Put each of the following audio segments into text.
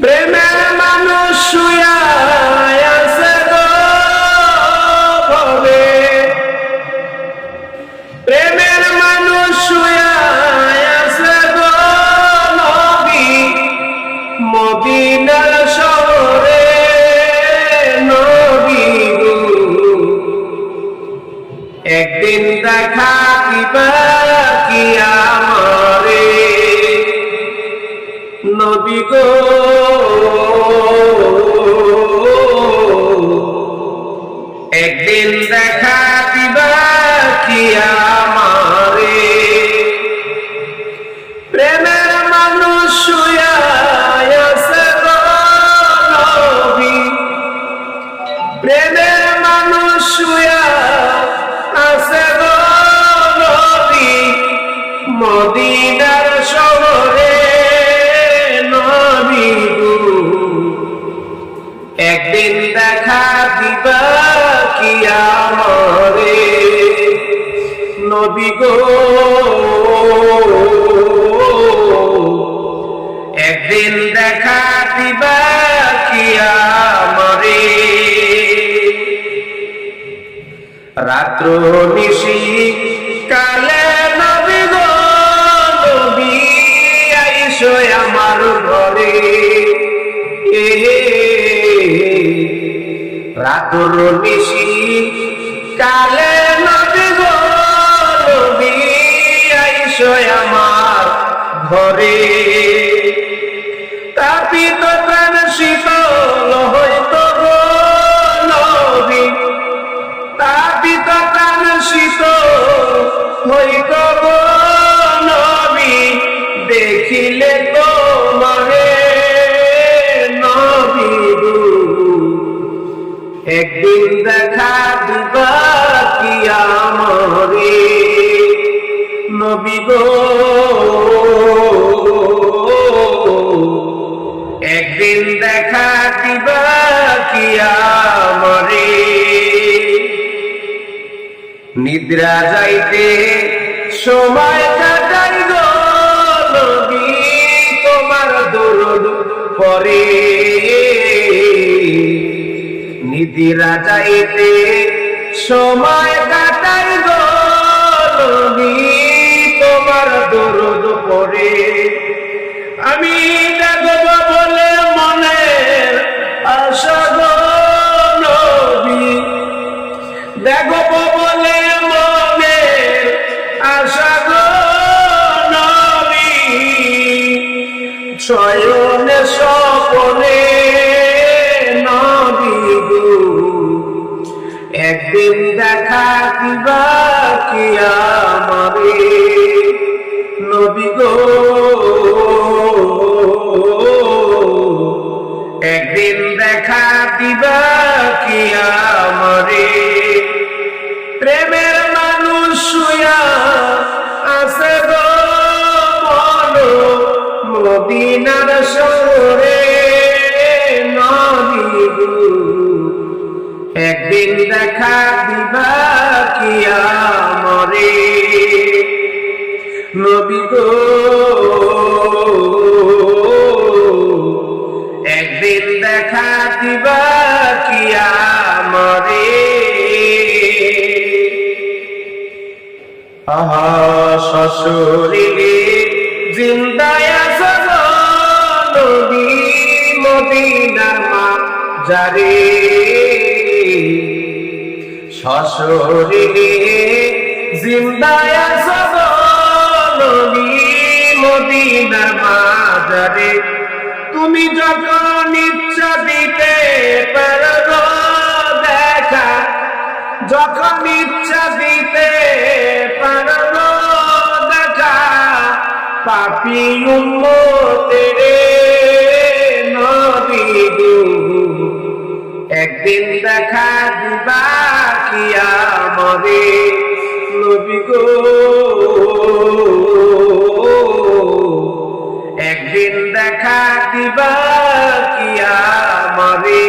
প্রেমের মানুষ প্রেমের মানুষ মদিনার শহরে নবী একদিন দেখা দিবা কি আমারে? নবী গো। একদিন দেখা দিবা কি আমারে। প্রেমের মানুষ নবী। প্রেমের মানুষ আছে নবী। মদিনার শহরে নবী গো। একদিন দেখা দিবা কি আমরে। রাত্র নিশি কালে নবী গো, নবী আইসো আমার ঘরে। রাত্র নিশি কালে নবী আইসো আমার ঘরে। তাপিত প্রাণ শীতল হইতো নবী। তাপিত প্রাণ শীত হইত নবী। দেখিলে তো মনে নবী একদিন দেখা দিবা কি আমরে। নবী গো। একদিন দেখা দিবা কি আমরে। নিদ্রা যাইতে সময় কাটাই গো তোমার দরদ পরে। নিদ্রা যাইতে সময় শয়নে স্বপনে নবী গো একদিন দেখা কিবা কি আমারে? নবী গো। একদিন দেখা দিবা মদিনার শহরে নবী গো একদিন দেখা দিবা কিয়া মরে নবী মদিনার মা যারে শ্বশুরিলে জিন্দায় গো মদিনার মা যারে তুমি যখন ইচ্ছা দিতে পারো দেখা। যখন ইচ্ছা দিতে পারো দেখা। পাপি উম্মতেরে একদিন দেখা দিবা কি আমরে, নবী গো। একদিন দেখা দিবা কি আমরে।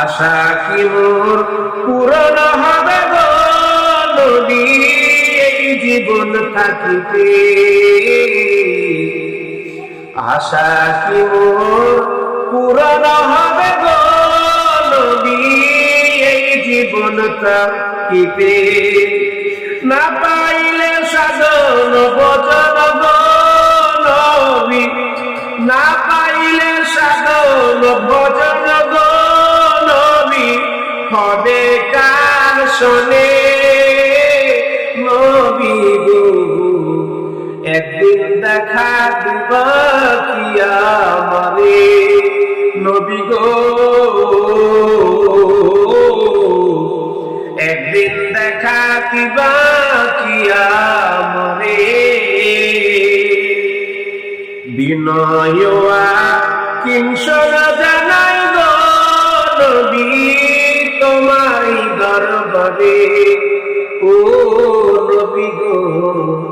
আশা কি মোর পূরণ হবে গো জীবন থাকিতে। আশা কি মোর হবে এই জীবন থাকিতে না পাইলে সাধন বচন গো নবী। না পাইলে সাধন ভজন গো নবী। হবে কার শোনে? একদিন দেখা দিব কি আমারে নবী গো। একদিন দেখা দিবা কি আমারে বিনয়া কিংসর জানাই নবী তোমায় দরবারে। ও নবী গো।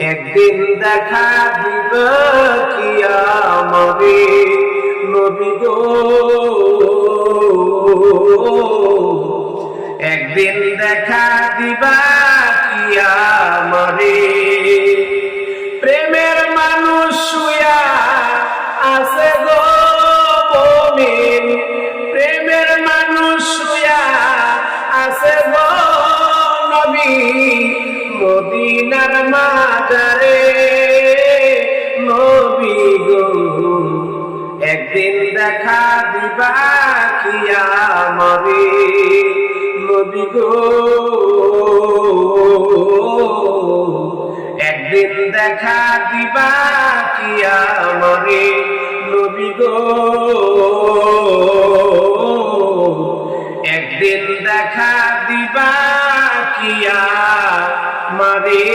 একদিন দেখা দিব কি আমারে নবী গো। একদিন দেখা দিবা কি আমারে একদিন দেখা দিবা কি আমারে নবী গো। একদিন দেখা দিবা কি আমারে নবী গো। একদিন দেখা দিবা কি আমারে